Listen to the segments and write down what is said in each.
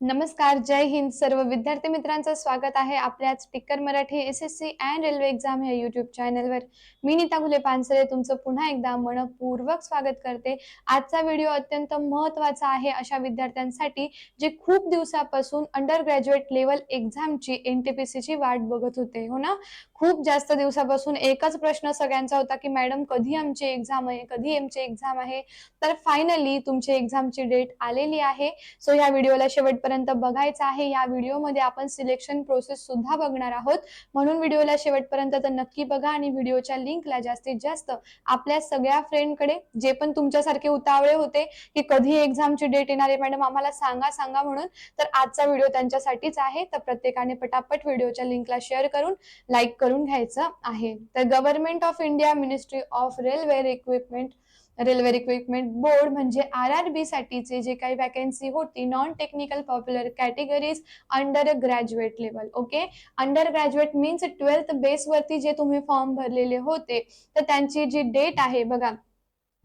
नमस्कार जय हिंद. सर्व विद्यार्थी मित्रांचं स्वागत आहे आपल्याच ticker Marathi S S C and railway exam या युट्यूब चॅनलवर. मी नीता घुले पानसरे तुमचं पुन्हा एकदा मनपूर्वक स्वागत करते. आजचा व्हिडिओ अत्यंत महत्त्वाचा आहे अशा विद्यार्थ्यांसाठी जे खूप दिवसापासून अंडर ग्रॅज्युएट लेवल एक्झामची एनटीपीसीची वाट बघत होते हो ना? खूप जास्त दिवसापासून एकच प्रश्न सगळ्यांचा होता की मॅडम कधी आमची एक्झाम आहे? कधी एमची एक्झाम आहे? तर फायनली तुमची एक्झामची डेट आलेली आहे. सो या व्हिडिओला शेवटपर्यंत बघायचं आहे या व्हिडिओमध्ये आपण सिलेक्शन प्रोसेस सुद्धा बघणार आहोत. म्हणून व्हिडिओला शेवटपर्यंत तर नक्की बघा आणि व्हिडिओच्या लिंकला जास्तीत जास्त आपल्या सगळ्या फ्रेंडकडे जे पण तुमच्यासारखे उतावळे होते की कधी एक्झामची डेट येणार आहे मॅडम आम्हाला सांगा सांगा म्हणून. तर आजचा व्हिडिओ त्यांच्यासाठीच आहे तर प्रत्येकाने पटापट व्हिडिओच्या लिंकला शेअर करून लाईक करून घ्यायचं आहे. तर government of India ministry of railway equipment railway recruitment board म्हणजे आर आर बी साठीचे जे काही वॅकन्सी होती non technical popular categories under graduate level okay under graduate means twelfth बेसवरती जे तुम्ही फॉर्म भरलेले होते तर त्यांची जी डेट आहे बघा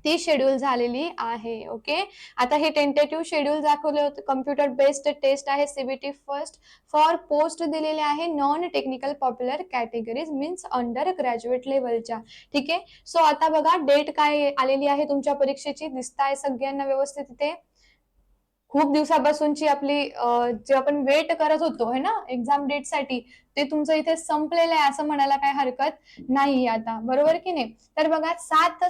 ती शेड्यूल झालेली आहे ओके आता हे टेंटेटिव्ह शेड्यूल दाखवले होते. कम्प्युटर बेस्ड टेस्ट आहे सीबीटी फर्स्ट फॉर पोस्ट दिलेले आहे non technical popular categories means under graduate लेवलच्या ठीक? आहे सो आता बघा डेट काय आलेली आहे तुमच्या परीक्षेची? दिसताय सगळ्यांना व्यवस्थित इथे. खूप दिवसापासूनची आपली जे आपण वेट करत होतो है ना? एक्झाम डेटसाठी ते तुमचं इथे संपलेलं आहे असं म्हणायला काय हरकत नाही आता. बरोबर की नाही? तर बघा सात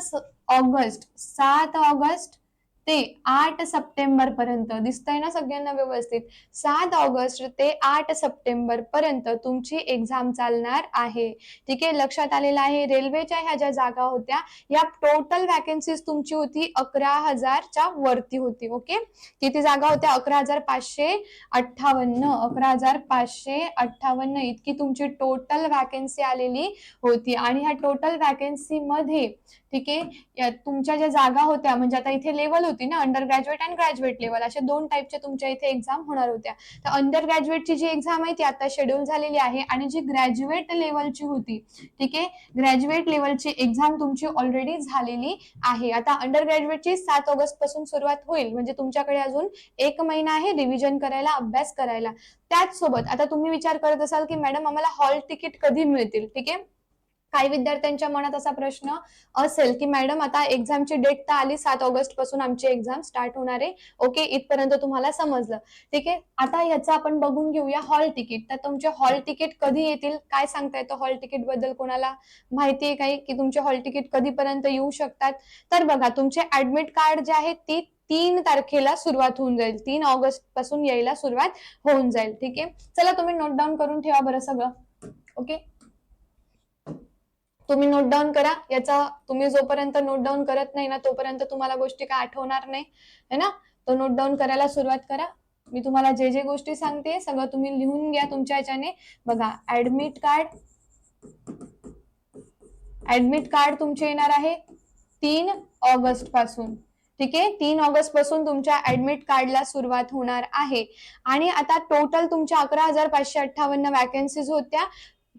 ऑगस्ट सात ऑगस्ट ते आठ सप्टेंबर पर्यंत दिसतंय ना सगळ्यांना व्यवस्थित? सात ऑगस्ट ते आठ सप्टेंबर पर्यंत तुमची एक्झाम चालणार आहे. ठीक आहे लक्षात आलेलं आहे रेल्वेच्या ह्या ज्या जागा होत्या या टोटल वॅकन्सीज तुमची होती अकरा हजारच्या वरती होती ओके किती जागा होत्या अकरा हजार पाचशे अठ्ठावन्न. अकरा हजार पाचशे अठ्ठावन्न इतकी तुमची टोटल वॅकन्सी आलेली होती. आणि ह्या टोटल वॅकन्सी मध्ये ठीक आहे तुमच्या ज्या जागा होत्या म्हणजे आता इथे लेवल होती होती ना under graduate and graduate level अशा दोन टाईपच्या तुमच्या इथे एक्झाम होणार होत्या. तर अंडर ग्रॅज्युएटची जी एक्झाम आहे ती आता शेड्यूल झालेली आहे आणि जी ग्रॅज्युएट लेवलची होती ठीक आहे? ग्रॅज्युएट लेवलची एक्झाम तुमची ऑलरेडी झालेली आहे. आता अंडर ग्रॅज्युएटची सात ऑगस्टपासून सुरुवात होईल म्हणजे तुमच्याकडे अजून एक महिना आहे रिव्हिजन करायला अभ्यास करायला. त्याच सोबत आता तुम्ही विचार करत असाल की मॅडम आम्हाला हॉल तिकीट कधी मिळतील ठीक आहे? काही विद्यार्थ्यांच्या मनात असा प्रश्न असेल की मॅडम आता एक्झामची डेट तर आली सात ऑगस्टपासून आमची एक्झाम स्टार्ट होणार आहे. ओके इथपर्यंत तुम्हाला समजलं. ठीक आहे? आता याचं आपण बघून घेऊया हॉल तिकीट. तर तुमचे हॉल तिकीट कधी येतील? काय सांगता येतं हॉल तिकीटबद्दल कोणाला? माहिती आहे काही? की तुमचे हॉल तिकीट कधीपर्यंत येऊ शकतात? तर बघा तुमचे ऍडमिट कार्ड जे आहे ती तीन तारखेला सुरुवात होऊन जाईल. तीन ऑगस्टपासून यायला सुरुवात होऊन जाईल. ठीक आहे? चला तुम्ही नोट डाऊन करून ठेवा बरं सगळं. ओके? तुम्ही नोट डाऊन करा. याचा तुम्ही जोपर्यंत नोट डाऊन करत नाही ना तोपर्यंत तुम्हाला गोष्टी काय आठवणार नाही. है ना? तो नोट डाऊन करायला सुरुवात करा. मी तुम्हाला जे जे गोष्टी सांगते सगळं तुम्ही लिहून घ्या तुमच्या याच्याने बघा ऍडमिट कार्ड ऍडमिट कार्ड तुमचे येणार आहे तीन ऑगस्टपासून. ठीक आहे? तीन ऑगस्टपासून तुमच्या ऍडमिट कार्डला सुरुवात होणार आहे. आणि आता टोटल तुमच्या अकरा हजार पाचशे अठ्ठावन्न वॅकन्सीज होत्या.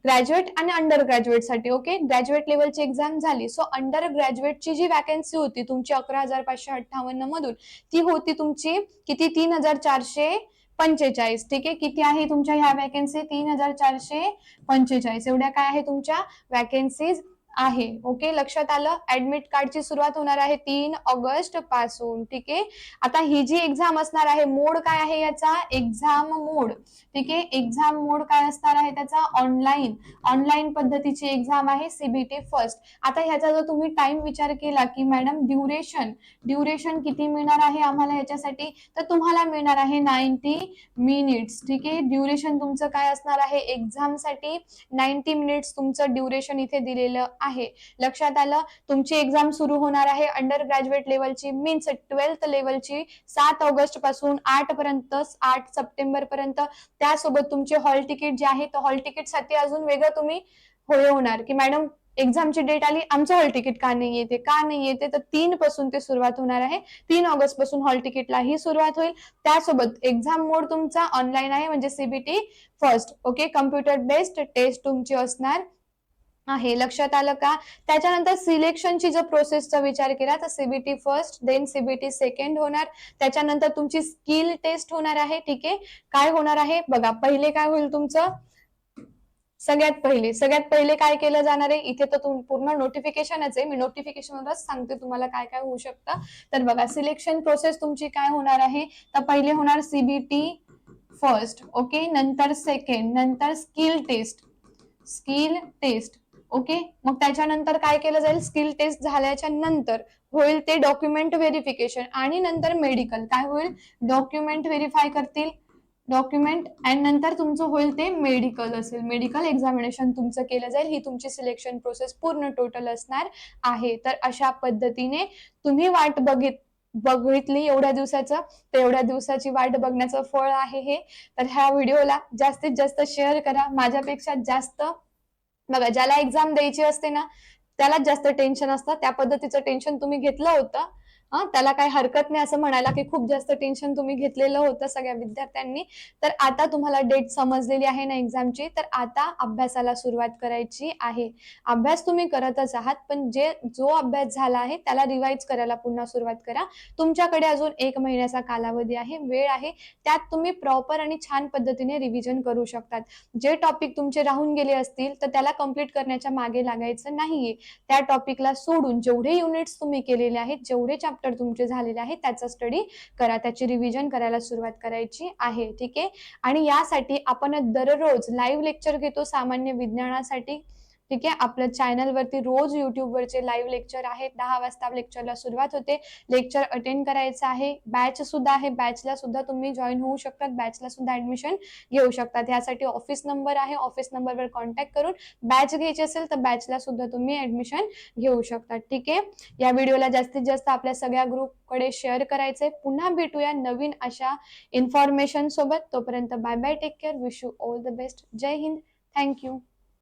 ग्रॅज्युएट आणि अंडर ग्रॅज्युएटसाठी ओके ग्रॅज्युएट लेवलची एक्झाम झाली. सो अंडर ग्रॅज्युएटची जी वॅकन्सी होती तुमची अकरा हजार पाचशे अठ्ठावन्न मधून ती होती तुमची किती? तीन हजार चारशे पंचेचाळीस. ठीक आहे? किती आहे तुमच्या ह्या वॅकन्सी तीन हजार चारशे पंचेचाळीस. एवढ्या काय आहे तुमच्या वॅकन्सीज आहे. ओके लक्षात आलं? ऍडमिट कार्डची सुरुवात होणार आहे तीन ऑगस्टपासून ठीक आहे? आता ही जी एक्झाम असणार आहे मोड काय आहे याचा? Exam mode. ठीक आहे? एक्झाम मोड काय असणार आहे त्याचा? ऑनलाईन ऑनलाईन पद्धतीची एक्झाम आहे सीबीटी फर्स्ट आता ह्याचा जर तुम्ही टाइम विचार केला की मॅडम ड्युरेशन ड्युरेशन किती मिळणार आहे आम्हाला ह्याच्यासाठी? तर तुम्हाला मिळणार आहे नाईन्टी मिनिट्स ठीक आहे? ड्युरेशन तुमचं काय असणार आहे? एक्झामसाठी नाईन्टी मिनिट्स तुमचं ड्युरेशन इथे दिलेलं आहे. लक्षात आलं तुमची एक्झाम सुरू होणार आहे अंडर ग्रॅज्युएट लेवलची मीन्स ट्वेल्थ लेवलची सात ऑगस्टपासून आठ पर्यंत आठ सप्टेंबर पर्यंत. त्यासोबत तुमचे हॉल तिकीट जे आहे तर हॉल तिकीटसाठी अजून वेगळं तुम्ही होय होणार. की मॅडम एक्झामची डेट आली आमचं हॉल तिकीट का नाही येते का नाही येते तर तीन पासून ते सुरुवात होणार आहे. तीन ऑगस्टपासून हॉल तिकीटला ही सुरुवात होईल. त्यासोबत एक्झाम मोड तुमचा ऑनलाईन आहे म्हणजे CBT first okay computer based test तुमची असणार. आहे. लक्षात आलं का? त्याच्यानंतर सिलेक्शनची जर प्रोसेसचा विचार केला तर CBT first then CBT second होणार. त्याच्यानंतर तुमची स्किल टेस्ट होणार आहे. ठीक आहे? काय होणार आहे? बघा पहिले काय होईल तुमचं? सगळ्यात पहिले सगळ्यात पहिले काय केलं जाणार आहे? इथे तर तुम- पूर्ण नोटिफिकेशनच आहे. मी नोटिफिकेशनवरच सांगते तुम्हाला काय काय होऊ शकतं. तर बघा सिलेक्शन प्रोसेस तुमची काय होणार आहे? तर पहिले होणार सीबीटी फर्स्ट ओके नंतर सेकंड नंतर skill test skill test okay? मग त्याच्यानंतर काय केलं जाईल? स्किल टेस्ट झाल्याच्यानंतर होईल ते डॉक्युमेंट व्हेरिफिकेशन आणि नंतर मेडिकल. काय होईल? डॉक्युमेंट व्हेरीफाय करतील. डॉक्युमेंट अँड नंतर तुमचं होईल ते मेडिकल असेल. मेडिकल एक्झामिनेशन तुमचं केलं जाईल. ही तुमची सिलेक्शन प्रोसेस पूर्ण टोटल असणार आहे. तर अशा पद्धतीने तुम्ही वाट बघित बघितली एवढ्या दिवसाचं? तर एवढ्या दिवसाची वाट बघण्याचं फळ आहे हे. तर ह्या व्हिडिओला जास्तीत जास्त शेअर करा. माझ्यापेक्षा जास्त बघा ज्याला एक्झाम द्यायची असते ना त्यालाच जास्त टेन्शन असतं. त्या पद्धतीचं टेन्शन तुम्ही घेतलं होतं. त्याला काही हरकत नाही असं म्हणायला की खूप जास्त टेन्शन तुम्ही घेतलेलं होतं सगळ्या विद्यार्थ्यांनी. तर आता तुम्हाला डेट समजलेली आहे ना एक्झामची तर आता अभ्यासाला सुरुवात करायची आहे. अभ्यास तुम्ही करतच आहात पण जे जो अभ्यास झाला आहे त्याला रिवाईज करायला पुन्हा सुरुवात करा. तुमच्याकडे अजून एक महिन्याचा कालावधी आहे वेळ आहे त्यात तुम्ही प्रॉपर आणि छान पद्धतीने रिव्हिजन करू शकतात. जे टॉपिक तुमचे राहून गेले असतील तर त्याला कंप्लीट करण्याच्या मागे लागायचं नाहीये. त्या टॉपिकला सोडून जेवढे युनिट्स तुम्ही केलेले आहेत जेवढे चॅप्टर तुमचे झालेले आहेत त्याचा स्टडी करा. त्याची रिव्हिजन करायला सुरुवात करायची आहे ठीक आहे? आणि यासाठी आपण दररोज लाईव्ह लेक्चर घेतो सामान्य विज्ञानासाठी. ठीक आहे? आपल्या चॅनल वरती रोज युट्यूब वरचे लाईव्ह लेक्चर आहेत. दहा वाजता लेक्चरला सुरुवात होते. लेक्चर अटेंड करायचं आहे. बॅच सुद्धा आहे. बॅचला सुद्धा तुम्ही जॉईन होऊ शकतात. बॅचला सुद्धा ऍडमिशन घेऊ शकतात. यासाठी ऑफिस नंबर आहे. ऑफिस नंबरवर कॉन्टॅक्ट करून बॅच घ्यायची असेल तर बॅचला सुद्धा तुम्ही ऍडमिशन घेऊ शकतात. ठीक आहे? या व्हिडिओला जास्तीत जास्त आपल्या सगळ्या ग्रुपकडे शेअर करायचंय. पुन्हा भेटूया नवीन अशा इन्फॉर्मेशन सोबत. तोपर्यंत bye bye take care wish you all the best Jai Hind thank you